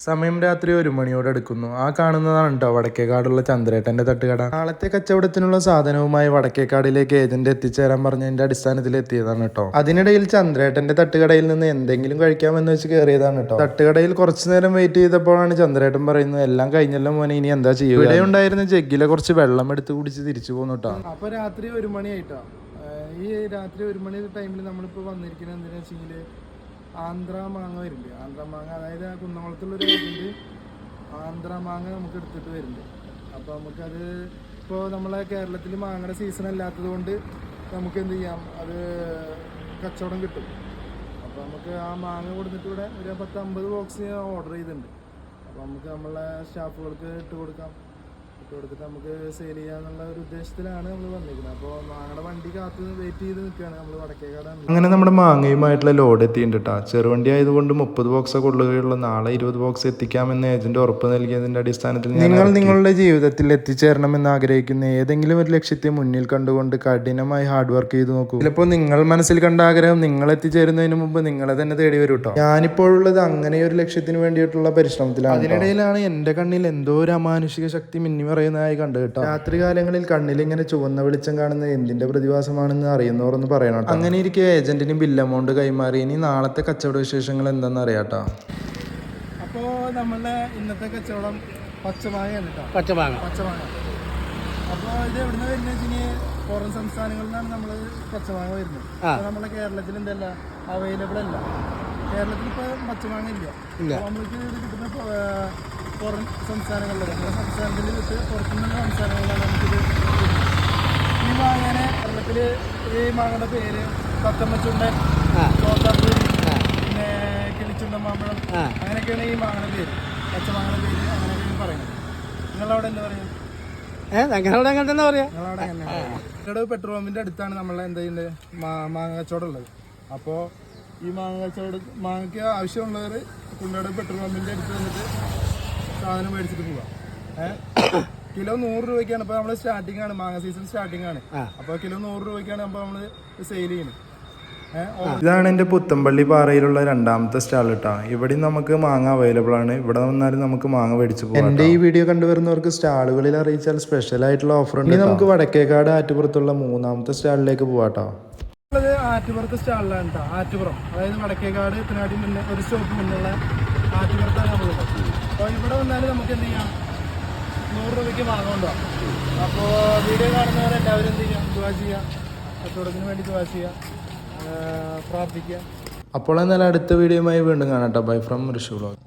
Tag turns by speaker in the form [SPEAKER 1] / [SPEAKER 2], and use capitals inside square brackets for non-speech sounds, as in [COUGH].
[SPEAKER 1] സമയം രാത്രി ഒരു മണിയോട് അടുക്കുന്നു ആ കാണുന്നതാണ് കേട്ടോ വടക്കേക്കാടുള്ള ചന്ദ്രേട്ടന്റെ തട്ടുകട. നാളത്തെ കച്ചവടത്തിനുള്ള സാധനവുമായി വടക്കേക്കാടിലേക്ക് ഏജന്റ് എത്തിച്ചേരാൻ പറഞ്ഞതിന്റെ അടിസ്ഥാനത്തിൽ എത്തിയതാണ് കേട്ടോ അതിനിടയിൽ ചന്ദ്രേട്ടന്റെ തട്ടുകടയിൽ നിന്ന് എന്തെങ്കിലും കഴിക്കാമെന്ന് വെച്ച് കയറിയതാണ് കേട്ടോ തട്ടുകടയിൽ കുറച്ചു നേരം വെയിറ്റ് ചെയ്തപ്പോഴാണ് ചന്ദ്രേട്ടൻ പറയുന്നത് എല്ലാം കഴിഞ്ഞല്ലോ മോനെ ഇനി എന്താ ചെയ്യുക? ഇവിടെ ഉണ്ടായിരുന്ന ജഗ്ഗിലെ കുറച്ച് വെള്ളം എടുത്ത് കുടിച്ച് തിരിച്ചു പോന്നു കേട്ടോ
[SPEAKER 2] അപ്പൊ രാത്രി ഒരു മണിയായിട്ടോ? ഈ രാത്രി ഒരു മണി ടൈമിൽ നമ്മളിപ്പോ വന്നിരിക്കുന്നത് എന്തിനാ വെച്ചെങ്കിൽ ആന്ധ്ര മാങ്ങ വരുന്നുണ്ട് ആന്ധ്ര മാങ്ങ അതായത് ആ കുന്നംകുളത്തുള്ളൊരു ഏജന്റ് ആന്ധ്ര മാങ്ങ നമുക്ക് എടുത്തിട്ട് വരുന്നുണ്ട്. അപ്പോൾ നമുക്കത് ഇപ്പോൾ നമ്മളെ കേരളത്തിൽ മാങ്ങയുടെ സീസൺ അല്ലാത്തത് കൊണ്ട് നമുക്ക് എന്ത് ചെയ്യാം? അത് കച്ചവടം കിട്ടും. അപ്പോൾ നമുക്ക് ആ മാങ്ങ കൊടുത്തിട്ട് ഇവിടെ ഒരു പത്ത് അമ്പത് ബോക്സ് ഓർഡർ ചെയ്തിട്ടുണ്ട്. അപ്പോൾ നമുക്ക് നമ്മളെ സ്റ്റാഫുകൾക്ക് ഇട്ട് കൊടുക്കാം. ഇട്ട് കൊടുത്തിട്ട് നമുക്ക് സെയിൽ ചെയ്യാന്നുള്ള ഒരു ഉദ്ദേശത്തിലാണ് നമ്മൾ വന്നിരിക്കുന്നത്. അപ്പോൾ മാങ്ങയുടെ വണ്ടി കാത്ത് വെയിറ്റ് ചെയ്ത് നിൽക്കുകയാണ് നമ്മൾ വടക്കേക്കാടാണ്.
[SPEAKER 1] അങ്ങനെ നമ്മുടെ മാങ്ങയുമായിട്ടുള്ള ലോഡ് എത്തിയിട്ടുണ്ട് കേട്ടോ ചെറുവണ്ടി ആയതുകൊണ്ട് മുപ്പത് ബോക്സ് കൊള്ളുകയുള്ള നാളെ ഇരുപത് ബോക്സ് എത്തിക്കാമെന്ന് ഏജന്റ് ഉറപ്പ് നൽകിയതിന്റെ അടിസ്ഥാനത്തിൽ നിങ്ങൾ നിങ്ങളുടെ ജീവിതത്തിൽ എത്തിച്ചേരണമെന്ന് ആഗ്രഹിക്കുന്ന ഏതെങ്കിലും ഒരു ലക്ഷ്യത്തെ മുന്നിൽ കണ്ടുകൊണ്ട് കഠിനമായി ഹാർഡ് വർക്ക് ചെയ്ത് നോക്കൂ. ചിലപ്പോൾ നിങ്ങൾ മനസ്സിൽ കണ്ട ആഗ്രഹം നിങ്ങൾ എത്തിച്ചേരുന്നതിന് മുമ്പ് നിങ്ങളെ തന്നെ തേടി വരും കേട്ടോ ഞാനിപ്പോഴുള്ളത് അങ്ങനെ ഒരു ലക്ഷ്യത്തിന് വേണ്ടിയിട്ടുള്ള പരിശ്രമത്തിലാണ് അതിനിടയിലാണ് എന്റെ കണ്ണിൽ എന്തോ ഒരു അമാനുഷിക ശക്തി മിന്നി പറയുന്നതായി കണ്ടു കേട്ടോ. രാത്രികാലങ്ങളിൽ കണ്ണിൽ ഇങ്ങനെ ചുവന്ന വെളിച്ചം കാണുന്ന എന്തിന്റെ പ്രതിഭാസമാണെന്ന് അറിയുന്നവർ ഒന്ന് പറയണം അങ്ങനെ ഇരിക്കെ ഏജന്റിന് ബില്ല് എമൗണ്ട് കൈമാറി. ഇനി നാളത്തെ കച്ചവട വിശേഷങ്ങൾ എന്താണെന്ന് അറിയാട്ടോ
[SPEAKER 2] അപ്പോൾ നമ്മളുടെ ഇന്നത്തെ കച്ചവടം പച്ചമാങ്ങയാണ് കേട്ടോ.
[SPEAKER 3] പച്ചമാങ്ങ.
[SPEAKER 2] പച്ചമാങ്ങ. അപ്പോൾ ഇത് എവിടുന്ന് വരുന്നത് വെച്ചാൽ പുറം സംസ്ഥാനങ്ങളിൽ നിന്നാണ് നമ്മൾ പച്ചമാങ്ങ വരുന്നത്. അപ്പോൾ നമ്മളെ കേരളത്തിൽ എന്തല്ല? അവൈലബിൾ അല്ല. കേരളത്തിൽ ഇപ്പോൾ പച്ചമാങ്ങ ഇല്ല. നമ്മൾക്ക് ഇത് കിട്ടുന്ന പുറം സംസ്ഥാനങ്ങളിലാണ് നമ്മുടെ സംസ്ഥാനത്തിൽ വിട്ട് പുറത്തുനിന്നുള്ള സംസ്ഥാനങ്ങളിലാണ് നമുക്കിത്. ഈ മാങ്ങനെ കേരളത്തിൽ ഈ മാങ്ങയുടെ പേര് തോത്താപ്പൂരി പിന്നെ കിളിച്ചുണ്ട മാമ്പഴം. അങ്ങനെയൊക്കെയാണ് ഈ മാങ്ങയുടെ പേര്. പച്ചമാങ്ങയുടെ പേര് അങ്ങനെയൊക്കെയാണ് പറയുന്നത്. നിങ്ങളവിടെ എന്താ പറയുക
[SPEAKER 3] ഞങ്ങളവിടെ അങ്ങനെ തന്നെ പറയാ.
[SPEAKER 2] നിങ്ങളവിടെ ഞങ്ങളുടെ പെട്രോൾ പമ്പിന്റെ അടുത്താണ് നമ്മളെ എന്താ മാങ്ങ കച്ചവടം ഉള്ളത്. അപ്പോൾ ഈ മാങ്ങ കച്ചവടം മാങ്ങയ്ക്ക് ആവശ്യമുള്ളവർ കുണ്ടോട് പെട്രോൾ പമ്പിന്റെ അടുത്ത് വന്നിട്ട് സാധനം മേടിച്ചിട്ട് പോവാ. [COUGHS] കിലോ നൂറ് രൂപയ്ക്കാണ്. ഇപ്പൊ നമ്മൾ സ്റ്റാർട്ടിംഗ് ആണ്. മാങ്ങ സീസൺ സ്റ്റാർട്ടിംഗ് ആണ്.
[SPEAKER 3] അപ്പൊ
[SPEAKER 2] അപ്പോൾ കിലോ നൂറ് രൂപയ്ക്കാണ് അപ്പൊ നമ്മൾ സെയിൽ ചെയ്യുന്നത്.
[SPEAKER 1] ഇതാണ് എന്റെ പുത്തമ്പള്ളി പാറയിലുള്ള രണ്ടാമത്തെ സ്റ്റാൾ കേട്ടോ ഇവിടെ നമുക്ക് മാങ്ങ അവൈലബിൾ ആണ്. ഇവിടെ വന്നാലും നമുക്ക് മാങ്ങ മേടിച്ചു പോകാം എന്റെ ഈ വീഡിയോ കണ്ടുവരുന്നവർക്ക് സ്റ്റാളുകളിൽ അറിയിച്ചാൽ സ്പെഷ്യൽ ആയിട്ടുള്ള ഓഫർ ഉണ്ട് ഇനി നമുക്ക് വടക്കേക്കാട് ആറ്റുപുറത്തുള്ള മൂന്നാമത്തെ സ്റ്റാളിലേക്ക് പോവാട്ടോ
[SPEAKER 2] ആറ്റുപുറത്തെ സ്റ്റാളിലാണ് കേട്ടോ ആറ്റുപുറം. അതായത് വടക്കേക്കാട് ഒരു സ്റ്റോപ്പ് മുന്നുള്ള ആറ്റുപുറത്താണ് നമ്മളുള്ളത് അപ്പോൾ ഇവിടെ വന്നാൽ നമുക്ക് എന്ത് ചെയ്യാം? നൂറ് രൂപയ്ക്ക് വാങ്ങുന്നുണ്ടോ അപ്പോൾ വീഡിയോ കാണുന്നവരെല്ലാവരും എന്ത് ചെയ്യാം? ദുവാ ചെയ്യുക കച്ചവടത്തിന് വേണ്ടി ദുവാ ചെയ്യുക ആ, പ്രാർത്ഥിക്കുക
[SPEAKER 1] അപ്പോൾ എന്നാൽ അടുത്ത വീഡിയോയുമായി വീണ്ടും കാണാം ബൈ ഫ്രം ഋഷി വ്ളോഗ്